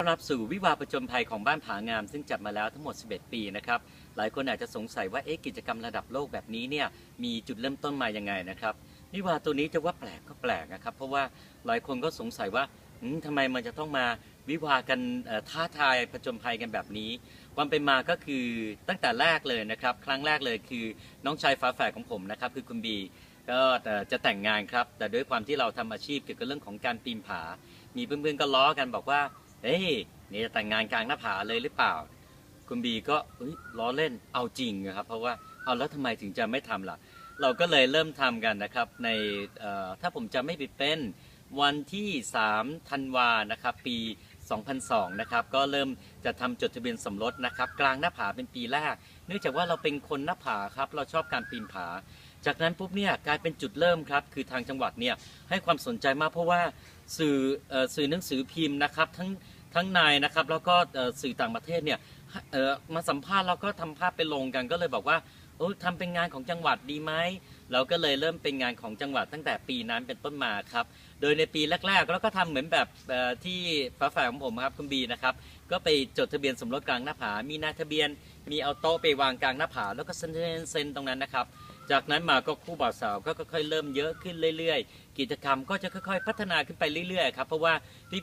ต้อนรับสู่วิวาประจนภัยของบ้านผางาม ซึ่งจัดมาแล้วทั้งหมด 11 ปีนะครับ หลายคนอาจจะสงสัยว่าเอ๊ะกิจกรรมระดับโลกแบบนี้เนี่ยมีจุดเริ่มต้นมายังไงนะครับวิวาตัวนี้จะว่าแปลกก็แปลกนะครับ เพราะว่าหลายคนก็สงสัยว่าอืมทำไมมันจะต้องมาวิวากันท้าทายประจนภัยกันแบบนี้ ความเป็นมาก็คือตั้งแต่แรกเลยนะครับ ครั้งแรกเลยคือน้องชายฝาแฝดของผมนะครับ คือคุณบีก็จะแต่งงานครับ แต่ด้วยความที่เราทำอาชีพเกี่ยวกับเรื่องของการปีนผา มีเพื่อนๆก็ล้อกันบอกว่า เฮ้ยนี่จะแต่งงานกลางหน้าผาเลยหรือเปล่า คุณบีก็ล้อเล่นเอาจริงนะครับ เพราะว่าเอาแล้วทำไมถึงจะไม่ทำล่ะ เราก็เลยเริ่มทำกันนะครับ ในถ้าผมจะไม่ผิดเป็นวันที่3ธันวานะครับ ปี 2002 นะครับ ก็เริ่มจะทำจดทะเบียนสมรสนะครับ กลางหน้าผาเป็นปีแรก เนื่องจากว่าเราเป็นคนหน้าผาครับ เราชอบการปีนผา จากนั้นปุ๊บเนี่ยกลายเป็นจุดเริ่มครับคือทางจังหวัดเนี่ยให้ความสนใจมากเพราะว่าสื่ออสื่อหนังสือพิมพ์นะครับทั้งทั้งในนะครับแล้วก็สื่อต่างประเทศเนี่ยมาสัมภาษณ์แล้วก็ทำภาพไปลงกันก็เลยบอกว่าโอ้ทำเป็นงานของจังหวัดดีไหมเราก็เลยเริ่มเป็นงานของจังหวัดตั้งแต่ปีนั้นเป็นต้นมาครับ โดยในปีแรกๆเราก็ทำเหมือนแบบที่ฝาแฝดของผมครับคุณบีนะครับ ก็ไปจดทะเบียนสมรสกลางหน้าผา มีนายทะเบียน มีเอาโต๊ะไปวางกลางหน้าผา แล้วก็เซ็นเซ็นตรงนั้นนะครับ จากนั้นมาก็คู่บ่าวสาวก็ค่อยๆเริ่มเยอะขึ้นเรื่อย ๆ กิจกรรมก็จะค่อยๆ พัฒนาขึ้นไปเรื่อยๆครับเพราะว่า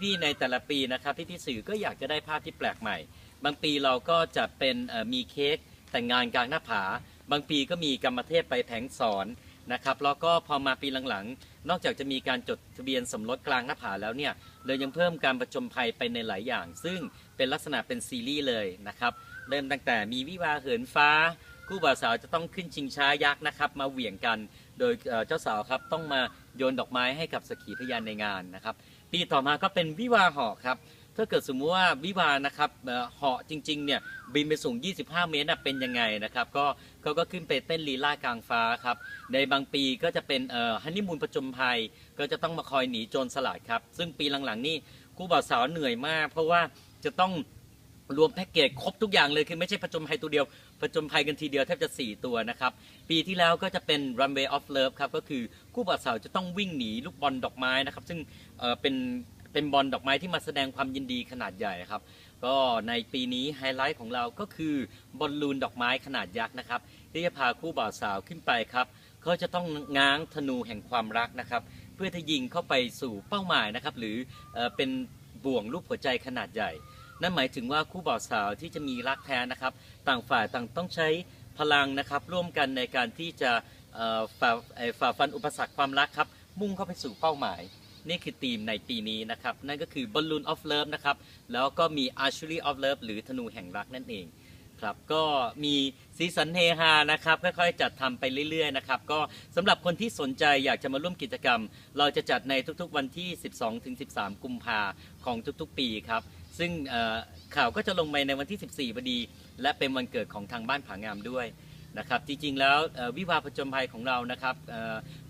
พี่ๆในแต่ละปีนะครับพี่ๆสื่อก็อยากจะได้ภาพที่แปลกใหม่ บางปีเราก็จะเป็นมีเค้กแต่งงานกลางหน้าผา บางปีก็มีกรรมเทศไปแผงสอนนะครับแล้วก็พอมาปีหลังๆ นอกจากจะมีการจดทะเบียนสมรสกลางหน้าผาแล้วเนี่ยเรายังเพิ่มการประจมภัยไปในหลายอย่าง ซึ่งเป็นลักษณะเป็นซีรีส์เลยนะครับเริ่มตั้งแต่มีวิวาเหินฟ้า คู่บ่าวสาวจะต้องขึ้นชิงช้ายักษ์นะครับ มาเหวี่ยงกัน โดยเจ้าสาวครับต้องมาโยนดอกไม้ให้กับสกีพยานในงานนะครับ ปีต่อมาก็เป็นวิวาห์เหาะครับถ้าเกิดสมมุติว่าวิวานะครับเหาะจริงๆเนี่ยบินไปสูง 25 เมตรเป็นยังไงนะครับก็เขาก็ขึ้นไปเต้นลีลากลางฟ้าครับในบางปีก็จะเป็นฮันนีมูนประจมภัย ก็จะต้องมาคอยหนีโจรสลัดครับ ซึ่งปีหลังๆนี่คู่บ่าวสาวเหนื่อยมาก เพราะว่าจะต้อง รวมแพ็กเกจครบทุกอย่างเลยคือไม่ใช่ประจมภัยตัวเดียวประจมภัยกันทีเดียวแทบจะ 4 ตัวนะครับ ปีที่แล้วก็จะเป็น Runway of Love ครับ ก็คือคู่บ่าวสาวจะต้องวิ่งหนีลูกบอลดอกไม้นะครับ ซึ่งเเป็นเป็นบอลดอกไม้ที่มาแสดงความยินดีขนาดใหญ่ครับ ก็ในปีนี้ไฮไลท์ของเราก็คือบอลลูนดอกไม้ขนาดยักษ์นะครับ ที่จะพาคู่บ่าวสาวขึ้นไปครับเขาจะต้องง้างธนูแห่งความรักนะครับ เพื่อที่ยิงเข้าไปสู่เป้าหมายนะครับหรือเอเป็นบ่วงรูปหัวใจขนาดใหญ่ นั่นหมายถึงว่าคู่บ่าวสาวที่จะมีรักแท้นะครับ ต่างฝ่ายต่างต้องใช้พลังนะครับ ร่วมกันในการที่จะเอ่อฝ่าเอ่อฝ่าฟันอุปสรรคความรักครับ มุ่งเข้าไปสู่เป้าหมาย นี่คือธีมในปีนี้นะครับ นั่นก็คือ Balloon of Love นะครับ แล้วก็มี Archery of Love หรือธนูแห่งรักนั่นเองครับก็มีสีสันเฮฮานะครับค่อยๆจัดทำไปเรื่อยๆนะครับก็สำหรับคนที่สนใจอยากจะมาร่วมกิจกรรม เราจะจัดในทุกๆวันที่ 12-13 กุมภาของทุกๆ ปีครับซึ่งข่าวก็จะลงไปในวันที่ 14พอดี และเป็นวันเกิดของทางบ้านผางามด้วยนะครับจริงๆแล้ววิวาผจญภัยของเรานะครับ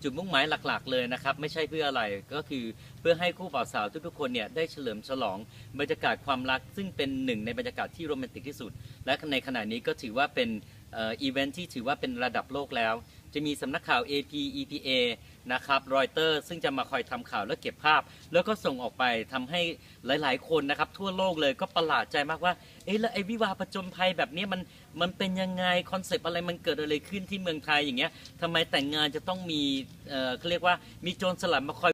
จุดมุ่งหมายหลักๆเลยนะครับ ไม่ใช่เพื่ออะไรก็คือเพื่อให้คู่บ่าวสาวทุกๆคนเนี่ยได้เฉลิมฉลองบรรยากาศความรัก ซึ่งเป็นหนึ่งในบรรยากาศที่โรแมนติกที่สุด และในขณะนี้ก็ถือว่าเป็นอีเวนท์ที่ถือว่าเป็นระดับโลกแล้ว จะมีสำนักข่าว AP EPA นะครับรอยเตอร์ซึ่งจะมาคอยทำข่าวและเก็บภาพ แล้วก็ส่งออกไปทำให้หลาย ๆ คนนะครับทั่วโลกเลยก็ประหลาดใจมากว่าเอ๊ะแล้วไอ้วิวาประจนภัยแบบนี้มันมันเป็นยังไงคอนเซปต์อะไรมันเกิดอะไรขึ้นที่เมืองไทยอย่างเงี้ยทำไมแต่งงานจะต้องมีเอ่อเขาเรียกว่ามีโจรสลัดมาคอย